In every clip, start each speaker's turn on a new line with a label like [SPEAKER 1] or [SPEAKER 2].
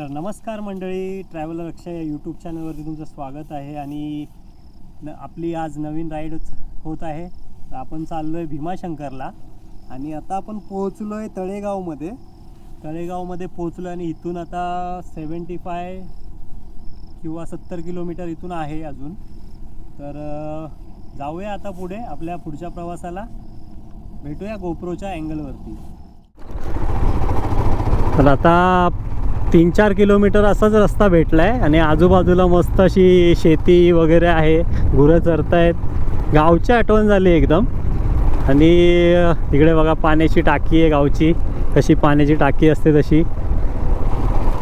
[SPEAKER 1] तर नमस्कार मंडळी ट्रॅव्हलर अक्षय या यूट्यूब चॅनलवरती तुमचं स्वागत आहे आणि न आपली आज नवीन राईड होत आहे. तर आपण चाललो आहे भीमाशंकरला आणि आता आपण पोहोचलो आहे तळेगावमध्ये. तळेगावमध्ये पोहोचलो आणि इथून आता सेवन्टी फाय किंवा सत्तर किलोमीटर इथून आहे अजून. तर जाऊया आता पुढे आपल्या पुढच्या प्रवासाला. भेटूया गोप्रोच्या अँगलवरती तर आता तीन चार किलोमीटर असाच रस्ता भेटला आहे आणि आजूबाजूला मस्त अशी शेती वगैरे आहे गुरं चरतायत. गावची आठवण झाली एकदम. आणि तिकडे इकडे बघा पाण्याची टाकी आहे गावची. कशी पाण्याची टाकी असते तशी.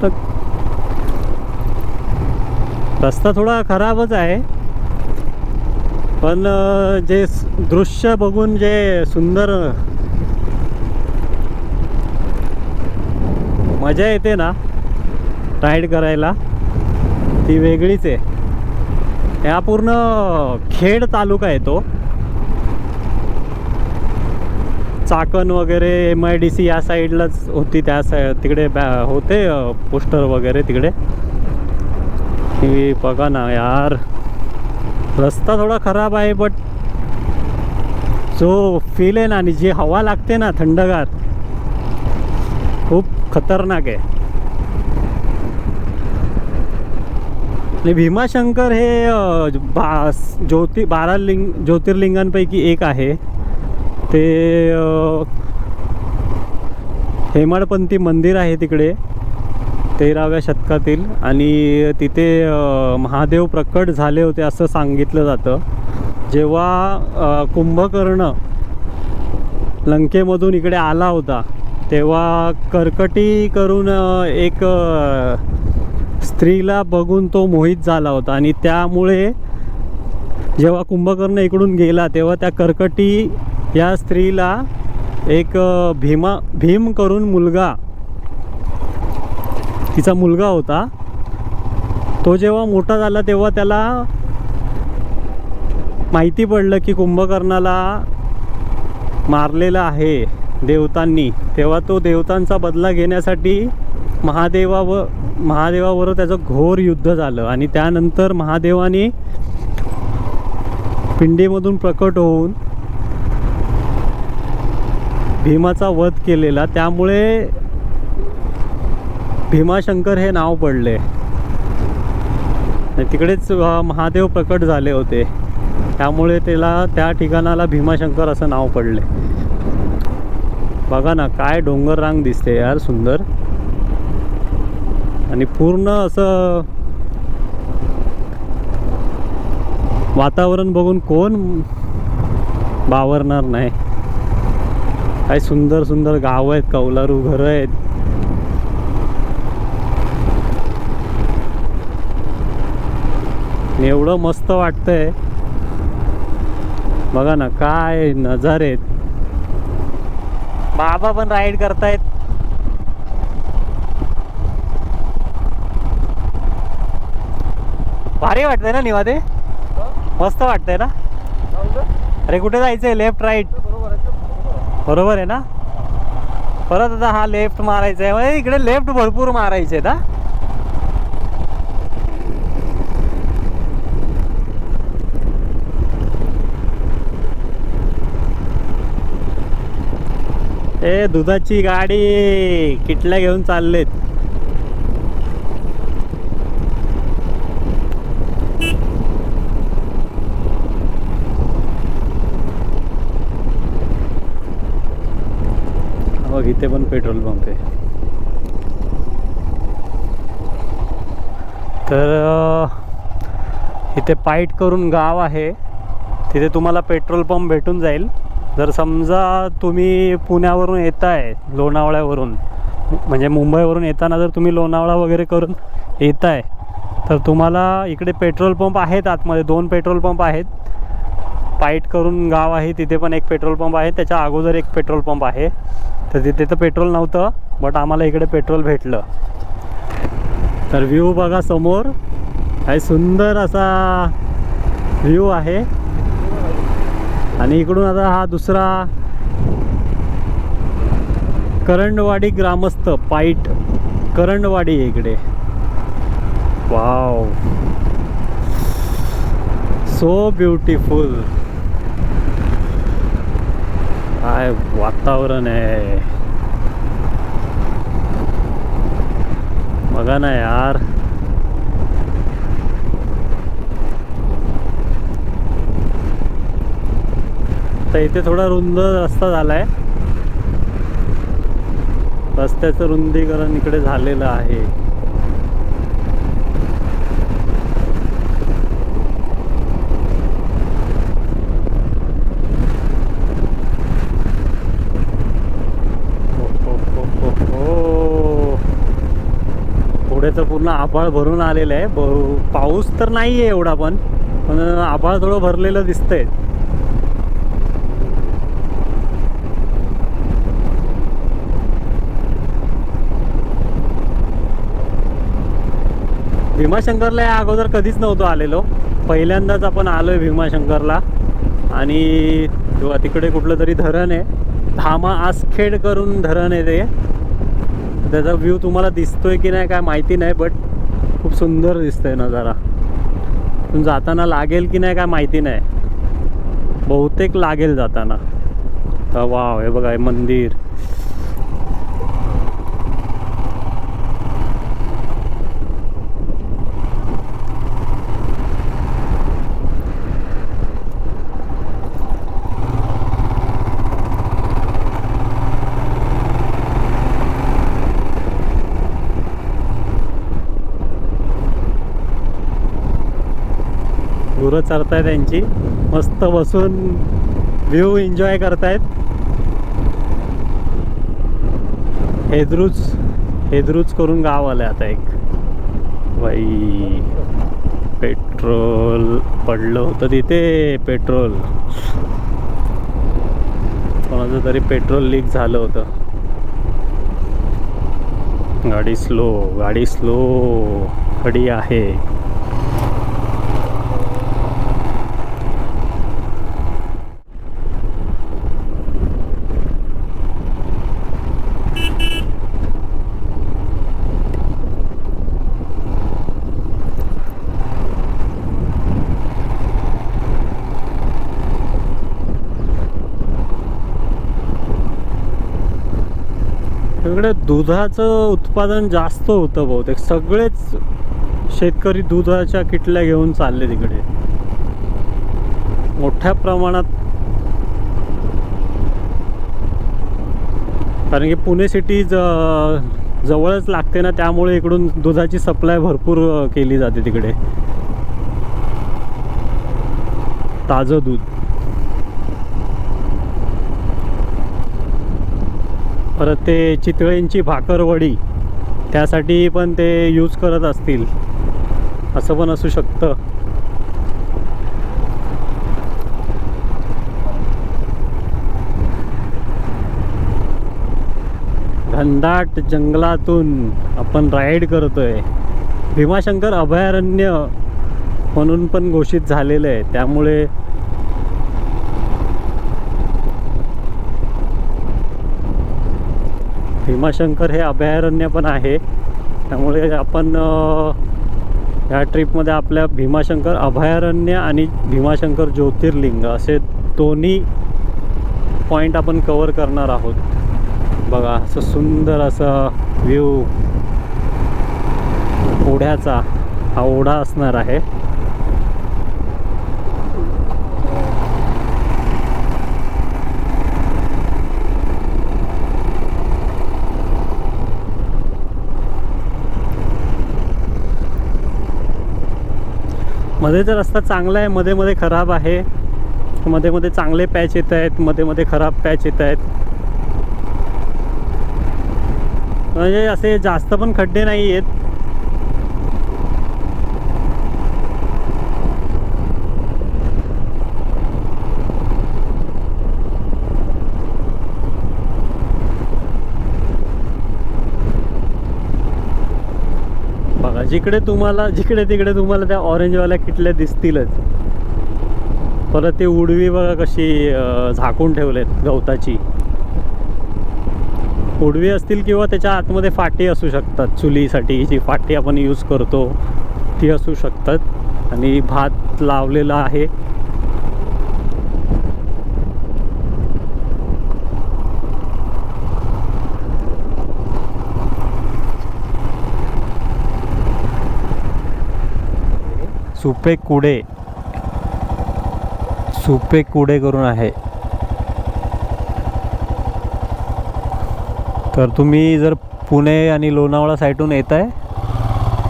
[SPEAKER 1] तर रस्ता थोडा खराबच आहे. पण जे दृश्य बघून जे सुंदर मजा येते ना. राईड करायला ती वेगळीच आहे. हा पूर्ण खेड तालुका आहे तो. चाकण वगैरे एम आय डी सी या साईडलाच होती त्या साई तिकडे बॅ होते पोस्टर वगैरे तिकडे. ही बघा ना यार. रस्ता थोडा खराब आहे बट जो फील आहे ना आणि जी हवा लागते ना थंडगार खूप खतरनाक आहे. आणि भीमाशंकर हे बा ज्योति बारा लिंग ज्योतिर्लिंगांपैकी एक आहे. ते हेमाडपंथी मंदिर आहे तिकडे तेराव्या शतकातील. आणि तिथे महादेव प्रकट झाले होते असं सांगितलं जातं. जेव्हा कुंभकर्ण लंकेमधून इकडे आला होता तेव्हा कर्कटी करून एक स्त्रीला बघून तो मोहित झाला होता आणि त्यामुळे जेव्हा कुंभकर्ण इकडून गेला तेव्हा त्या कर्कटी या स्त्रीला एक भीमा भीम करून मुलगा तिचा मुलगा होता. तो जेव्हा मोठा झाला तेव्हा त्याला माहिती पडलं की कुंभकर्णाला मारलेलं आहे देवतांनी. तेव्हा तो देवतांचा बदला घेण्यासाठी महादेवा व महादेवावर त्याचं घोर युद्ध झालं आणि त्यानंतर महादेवाने पिंडीमधून प्रकट होऊन भीमाचा वध केलेला. त्यामुळे भीमाशंकर हे नाव पडले. तिकडेच महादेव प्रकट झाले होते. त्यामुळे त्याला त्या ठिकाणाला भीमाशंकर असं नाव पडले. बघा ना काय डोंगर रांग दिसते यार सुंदर. आणि पूर्ण असं वातावरण बघून कोण बावरणार नाही. काय सुंदर सुंदर गाव आहेत कौलारू घरं आहेत. एवढं मस्त वाटतंय. बघा ना काय नजारे आहेत. बाबा पण राईड करतायत. भारी वाटतंय ना निवादे? मस्त वाटतंय ना? अरे कुठे जायचंय? लेफ्ट राईट बरोबर आहे ना? परत आता हा लेफ्ट मारायचा आहे म्हणजे इकडे लेफ्ट भरपूर मारायचे आहेत हा. ए दुधाची गाडी किटल्या घेऊन चाललेत. मग इथे पण पेट्रोल पंप आहे. तर इथे पाईट करून गाव आहे. तिथे तुम्हाला पेट्रोल पंप भेटून जाईल. जर समजा तुम्ही पुण्यावरून येताय लोणावळ्यावरून म्हणजे मुंबईवरून येताना जर तुम्ही लोणावळा वगैरे करून येताय तर तुम्हाला इकडे पेट्रोल पंप आहेत आतमध्ये दोन पेट्रोल पंप आहेत. पाईट करून गाव आहे तिथे पण एक पेट्रोल पंप आहे. त्याच्या अगोदर एक पेट्रोल पंप आहे. तर तिथे तर पेट्रोल नव्हतं बट आम्हाला इकडे पेट्रोल भेटलं. तर व्ह्यू बघा समोर. काही सुंदर असा व्ह्यू आहे. आणि इकडून आता हा दुसरा करंडवाडी ग्रामस्थ पाईट. करंडवाडी इकडे. वाव सो ब्युटिफुल काय वातावरण आहे. बघा ना यार. तर इथे थोडा रुंद रस्ता झालाय. रस्त्याचं रुंदीकरण इकडे झालेलं आहे हो, हो, हो, हो, हो. पुढे तर पूर्ण आभाळ भरून आलेलं आहे. ब- पाऊस तर नाही आहे एवढा पण पण आभाळ थोडं भरलेलं दिसतंय. भीमाशंकरला या अगोदर कधीच नव्हतो आलेलो. पहिल्यांदाच आपण आलोय भीमाशंकरला. आणि तिकडे कुठलं तरी धरण आहे. धामा आसखेड करून धरण आहे ते. त्याचा व्ह्यू तुम्हाला दिसतोय की नाही काय माहिती नाही बट खूप सुंदर दिसतंय नजारा. पण जाताना लागेल की नाही काय माहिती नाही. बहुतेक लागेल जाताना. तर वाव हे बघा हे मंदिर. मुलं चरतायत त्यांची. मस्त बसून व्ह्यू एन्जॉय करतायत. हेदरूच हेदरूच करून गाव आलं आता एक. बाई पेट्रोल पडलं होतं तिथे पेट्रोल. कोणाचं तरी पेट्रोल लीक झालं होतं. गाडी स्लो गाडी स्लो. खडी आहे. इकडे दुधाचं उत्पादन जास्त होतं बहुतेक. सगळेच शेतकरी दुधाच्या किटल्या घेऊन चालले तिकडे. मोठ्या प्रमाणात कारण की पुणे सिटी ज जवळच लागते ना त्यामुळे इकडून दुधाची सप्लाय भरपूर केली जाते तिकडे. ताजं दूध. परत ते चितळेंची भाकरवडी त्यासाठी पण ते यूज करत असतील. असं पण असू शकतं. घनदाट जंगलातून आपण राईड करतोय. भीमाशंकर अभयारण्य म्हणून पण घोषित झालेलं आहे. त्यामुळे भीमाशंकर हे अभयारण्य पण आहे. त्यामुळे आपण ह्या या ट्रिपमध्ये आपल्या भीमाशंकर अभयारण्य आणि भीमाशंकर ज्योतिर्लिंग असे दोन्ही पॉईंट आपण कवर करणार आहोत. बघा असं सुंदर असा व्ह्यू. ओढ्याचा हा ओढा असणार आहे. मध्ये तर रस्ता चांगला आहे मध्ये मध्ये खराब आहे. मध्ये मध्ये चांगले पॅच येत आहेत मध्ये मध्ये खराब पॅच येत आहेत. म्हणजे असे जास्त पण खड्डे नाही आहेत जिकडे तुम्हाला जिकडे तिकडे तुम्हाला त्या ऑरेंजवाल्या किटल्या दिसतीलच. परत ती उडवी बघा कशी झाकून ठेवलेत गवताची. उडवी असतील किंवा त्याच्या आतमध्ये फाटी असू शकतात. चुलीसाठी जी फाटी आपण यूज करतो ती असू शकतात. आणि भात लावलेला आहे. सुपे कुडे. सुपे कुडे करून आहे. तर तुम्ही जर पुणे आणि लोणावळा साईडून येत आहे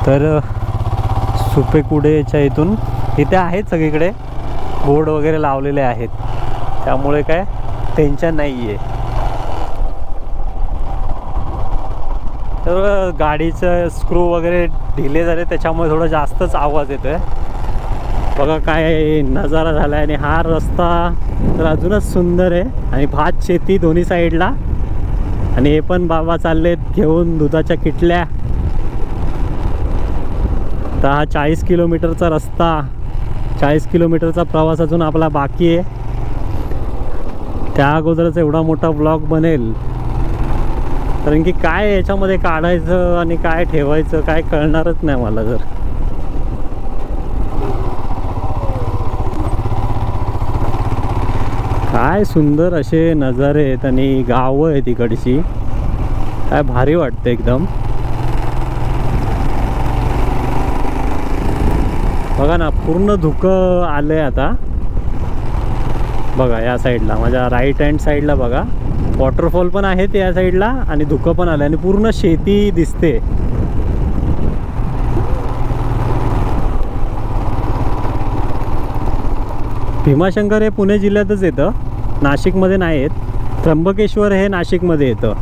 [SPEAKER 1] तर सुपे कुडेच्या इथून इथे आहेत सगळीकडे. बोर्ड वगैरे लावलेले आहेत. त्यामुळे काय टेन्शन नाही आहे तर गाडीचं स्क्रू वगैरे ढिले झाले त्याच्यामुळे थोडं जास्तच आवाज येतो आहे बघा काय नजारा झाला आहे आणि हा रस्ता तर अजूनच सुंदर आहे. आणि भात शेती दोन्ही साईडला. आणि हे पण बाबा चाललेत घेऊन दुधाच्या किटल्या. तर हा चाळीस किलोमीटरचा रस्ता. चाळीस किलोमीटरचा प्रवास अजून आपला बाकी आहे. त्या अगोदरच एवढा मोठा ब्लॉग बनेल. कारण की काय याच्यामध्ये काढायचं आणि काय ठेवायचं काय कळणारच नाही मला जर. काय सुंदर असे नजारे आहेत आणि गावं आहेत तिकडची काय भारी वाटतं एकदम. बघा ना पूर्ण धुकं आलं आहे आता. बघा या साईडला माझ्या राईट हँड साईडला बघा. वॉटरफॉल पण आहेत या साईडला आणि धुकं पण आलं आणि पूर्ण शेती दिसते. भीमाशंकर हे पुणे जिल्ह्यातच येतं. नाशिकमध्ये नाही आहेत त्र्यंबकेश्वर हे नाशिकमध्ये येतं.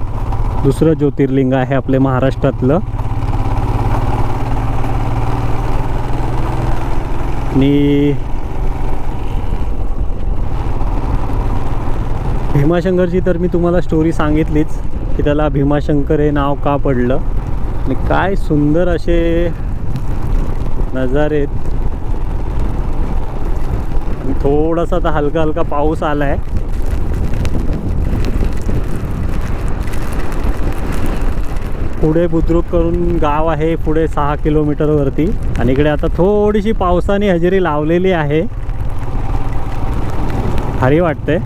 [SPEAKER 1] दुसरं ज्योतिर्लिंग आहे आपले महाराष्ट्रातलं. आणि भीमाशंकरची तर मी तुम्हाला स्टोरी सांगितलीच की त्याला भीमाशंकर हे नाव का पडलं? आणि काय सुंदर असे नजारे आहेत थोडासा आता हलका हलका पाऊस आला आहे पुढे बुद्रुक करून गाव आहे पुढे सहा किलोमीटरवरती आणि इकडे आता थोडीशी पावसाने हजेरी लावलेली आहे. भारी वाटते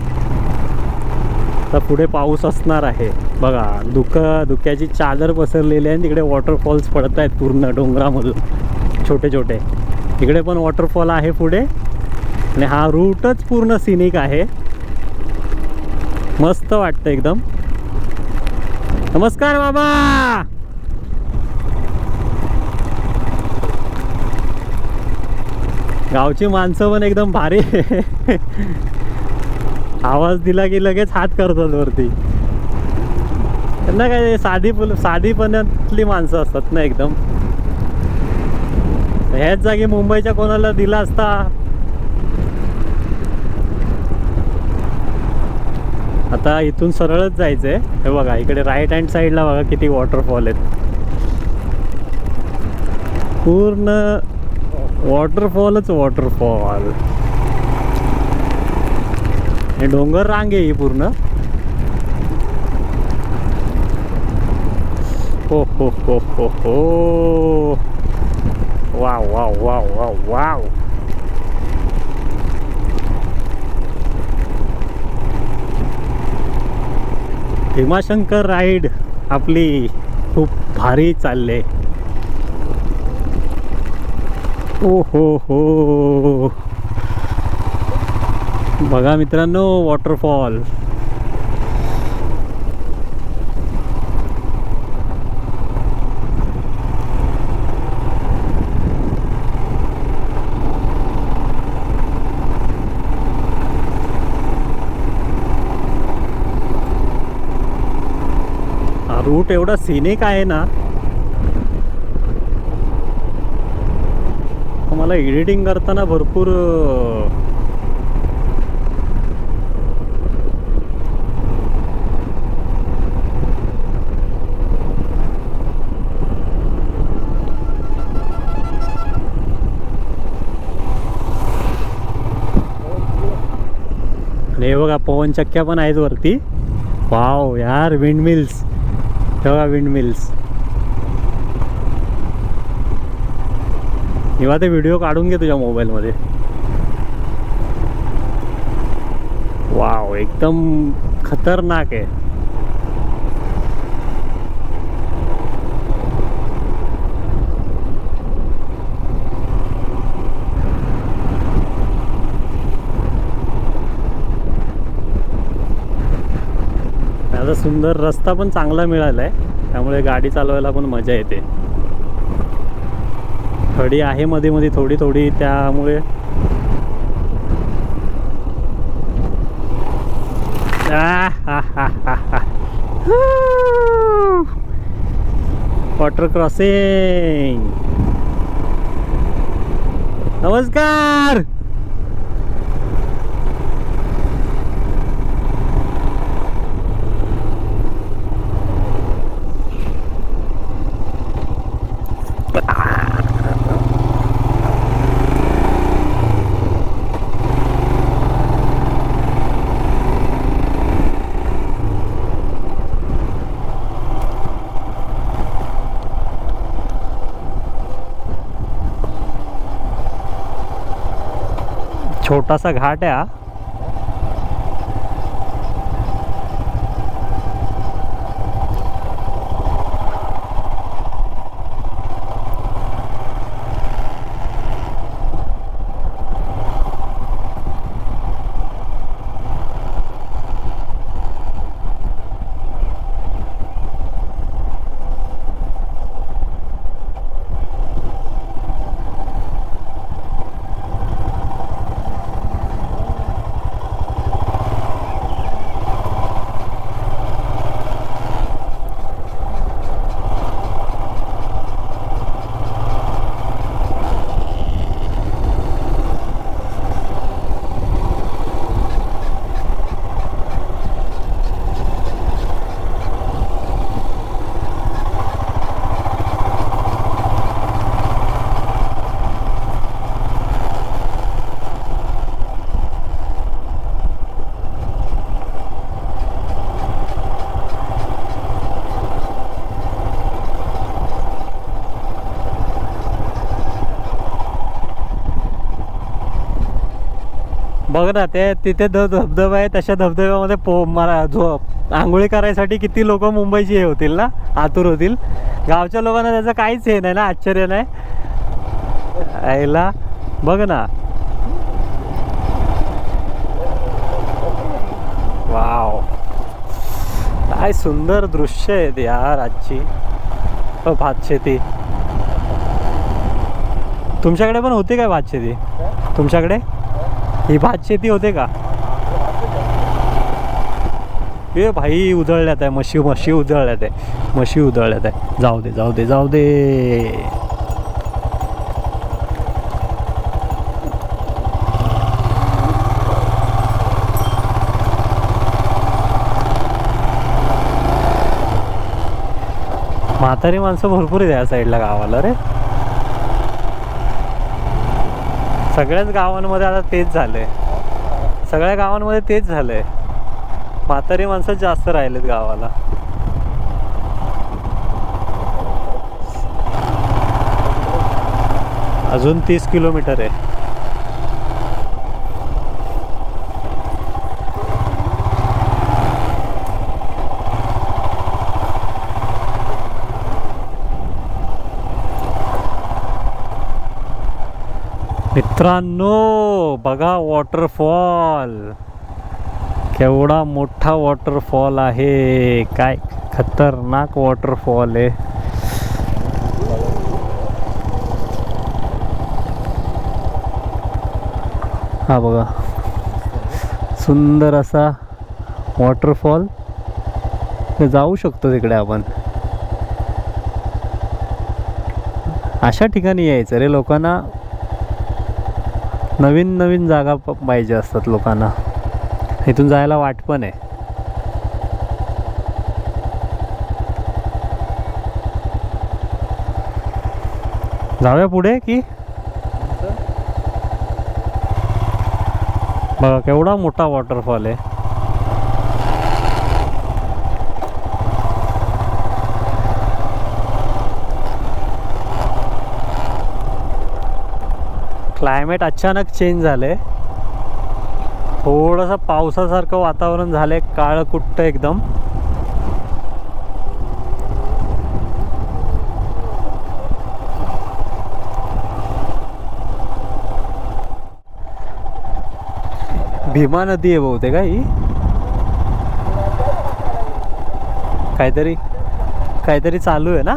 [SPEAKER 1] तर पुढे पाऊस असणार आहे. बघा धुक धुक्याची चादर पसरलेली आहे आणि तिकडे वॉटरफॉल्स पडत आहेत पूर्ण डोंगरामधून. छोटे छोटे. इकडे पण वॉटरफॉल आहे पुढे. आणि हा रूटच पूर्ण सिनिक आहे. मस्त वाटतं एकदम. नमस्कार बाबा. गावची माणसं पण एकदम भारी. आवाज दिला की लगेच हात करतात वरती. त्यांना काय साधी साधीपणातली माणसं असतात ना एकदम. ह्याच जागी मुंबईच्या कोणाला दिला असता आता इथून सरळच जायचं आहे हे बघा इकडे राईट हँड साईडला बघा किती वॉटरफॉल आहेत. पूर्ण वॉटरफॉलच वॉटरफॉल हे डोंगर रांग आहे ही पूर्ण. हो हो हो हो हो. Wow wow wow wow wow. Bhimashankar ride आपली खूप भारी चालले. ओ हो हो. बघा मित्रांनो वॉटरफॉल एवढा सिनिक आहे ना मला एडिटिंग करताना भरपूर हे बघा पवनचक्क्या पण आहेत वरती. वाव यार विंड मिल्स तेव्हा विंड मिल्स किंवा ते व्हिडिओ काढून घे तुझ्या मोबाईलमध्ये वाव एकदम खतरनाक आहे. आता सुंदर रस्ता पण चांगला मिळाला आहे त्यामुळे गाडी चालवायला पण मजा येते. खडी आहे मध्ये मध्ये थोडी थोडी त्यामुळे वॉटर क्रॉसिंग नमस्कार! छोटासा घाट आहे हा. बघ ना ते तिथे ध धबधबा आहे तशा धबधब्यामध्ये पो मला झो आंघोळी करायसाठी किती लोक मुंबईची हे होतील ना आतुर होतील. गावच्या लोकांना त्याचं काहीच हे नाही ना आश्चर्य नाही. यायला बघ ना. वाव. काय सुंदर दृश्य आहेत यार आजची. भातशेती. भात शेती तुमच्याकडे पण होती काय भात शेती तुमच्याकडे? ही भात शेती होते का? ए भाई उधळल्यात आहे म्हशी म्हशी उधळल्यात आहे. म्हशी उधळल्यात आहे. जाऊ दे जाऊ दे जाऊ दे. म्हातारी माणसं भरपूर आहे या साईडला गावाला रे. सगळ्याच गावांमध्ये आता तेच झालंय. सगळ्या गावांमध्ये तेच झालंय. म्हातारी माणसं जास्त राहिलेत गावाला. अजून तीस किलोमीटर आहे. मित्रांनो बघा वॉटरफॉल केवढा मोठा वॉटरफॉल आहे. काय खतरनाक वॉटरफॉल आहे. हा बघा. सुंदर असा वॉटरफॉल जाऊ शकतो तिकडे आपण. अशा ठिकाणी यायचं रे लोकांना. नवीन नवीन जागा प- पाहिजे असतात लोकांना. इथून जायला वाट पण आहे. जाऊया पुढे की? बघा केवढा मोठा वॉटरफॉल आहे. क्लायमेट अचानक चेंज झालंय थोडंसं पावसासारखं वातावरण झालंय काळं कुट्ट एकदम. भीमा नदी आहे बहुतेक का ही? काहीतरी काहीतरी चालू आहे ना?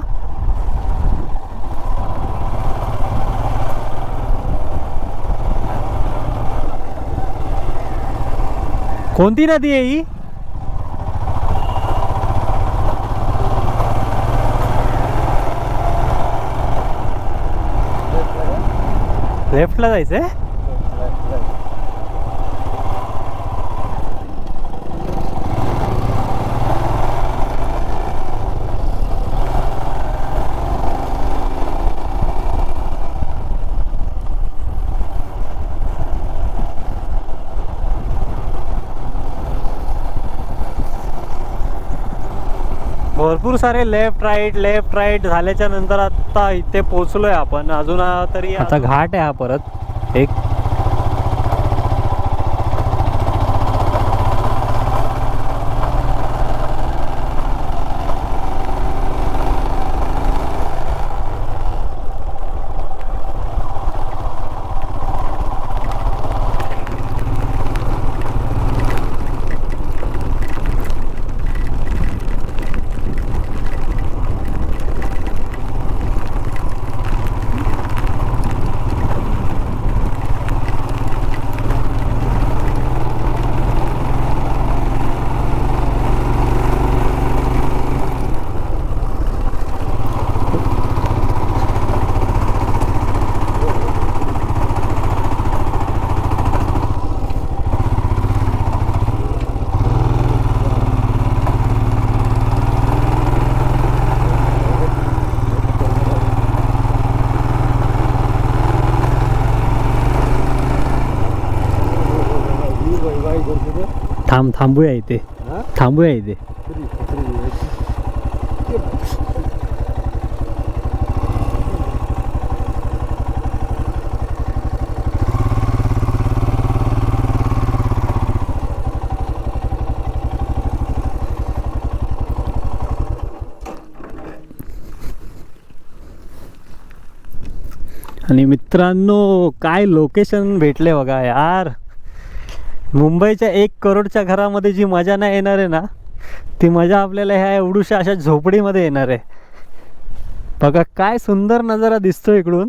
[SPEAKER 1] कोणती नदी आहे ही? लेफ्टला आहे भरपूर सारे लेफ्ट राईट लेफ्ट राईट झाल्याच्यानंतर आता इथे पोचलोय आपण. अजून तरी आता घाट आहे हा परत एक थांब थांबूया इथे. थांबूया इथे. आणि मित्रांनो काय लोकेशन भेटले बघा यार. मुंबईच्या एक करोडच्या घरामध्ये जी मजा नाही येणार आहे ना ती मजा आपल्याला ह्या एवढूशा अशा झोपडीमध्ये येणार आहे. बघा काय सुंदर नजारा दिसतो इकडून.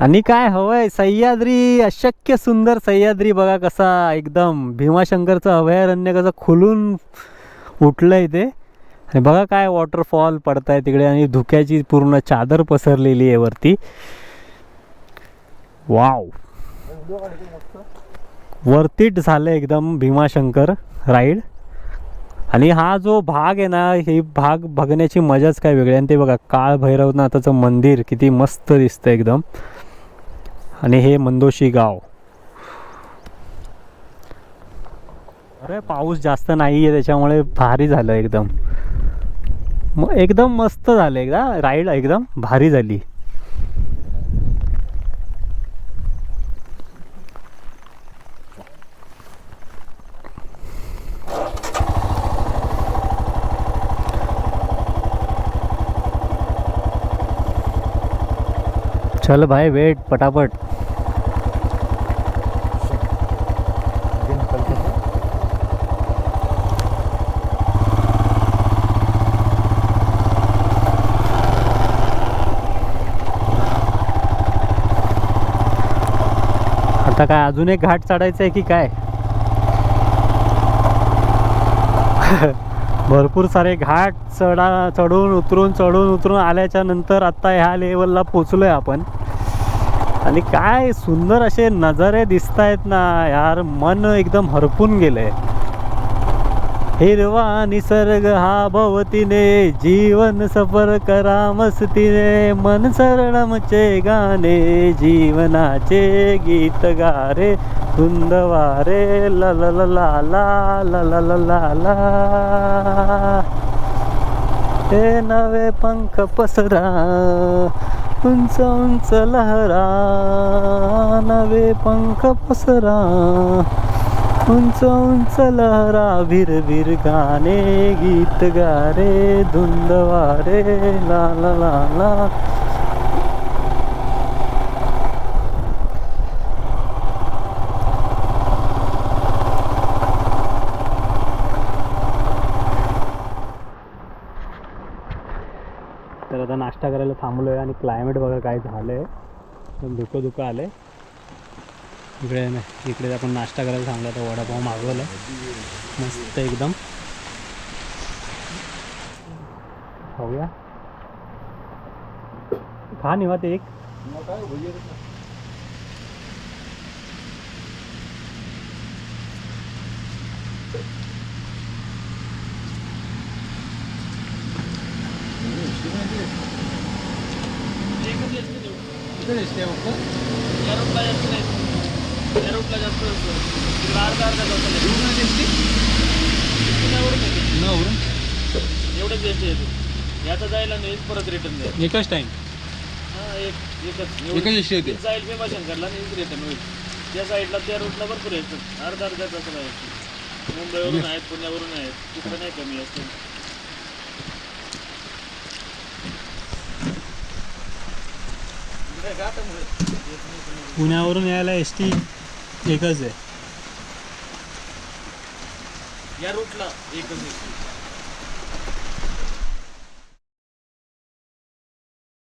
[SPEAKER 1] आणि काय हवंय सह्याद्री अशक्य सुंदर सह्याद्री बघा कसा एकदम भीमाशंकरचं अभयारण्य कसं खुलून उठलंय ते. आणि बघा काय वॉटरफॉल पडताय तिकडे आणि धुक्याची पूर्ण चादर पसरलेली आहे वरती. वाव वर्तिट झालं एकदम भीमाशंकर राईड. आणि हा जो भाग आहे ना हे भाग बघण्याची मजाच काय वेगळी आणि ते बघा काळ भैरवनाथाचं मंदिर किती मस्त दिसतं एकदम. आणि हे मंदोशी गाव. अरे पाऊस जास्त नाही आहे त्याच्यामुळे भारी झालं एकदम. मग एकदम मस्त झालं एकदा. राईड एकदम भारी झाली. चल भाई वेट पटापट. आता काय अजून एक घाट चढायचं आहे की काय? भरपूर सारे घाट चढा चढून उतरून चढून उतरून आल्याच्यानंतर आत्ता ह्या लेवलला पोचलो आहे आपण. आणि काय सुंदर असे नजारे दिसत आहेत ना यार मन एकदम हरपून गेलंय. हिरवा निसर्ग हा भवतीने जीवन सफर करा मस्तीने मन सरळमचे गाणे जीवनाचे गीत गारे धुंदवारे ला ला ला ला ला ला ला ला ला ला. हे नवे पंख पसरा उंच उंच लहरा नवे पंख पसरा। उंच उंच लहरा भिर भिर गाणे गीत गारे धुंद वारे ला ला ला ला तर आता नाश्ता करायला थांबलो आहे आणि क्लायमेट बघा काय झालं आहे एकदम धुकं धुकं आलं आहे इकडे नाही इकडे आपण नाश्ता करायला थांबला तर वडापाव मागवला मस्त एकदम. खाऊया. खा ते एक.
[SPEAKER 2] एवढंच जास्त येतो याचा जायला नाही परत रिटर्न जाईल
[SPEAKER 1] एकच टाईम
[SPEAKER 2] हां एक एकच
[SPEAKER 3] एकच एसटी होते.
[SPEAKER 2] जाईल आणि एक रिटर्न होईल त्या साईडला त्या रूटला भरपूर येतं अर्धा अर्धा तास आहे मुंबईवरून आहेत पुण्यावरून आहेत. तिकडे नाही कमी असतं
[SPEAKER 1] पुण्यावरून यायला एस टी एकच आहे.
[SPEAKER 2] या रूटला एकच एस टी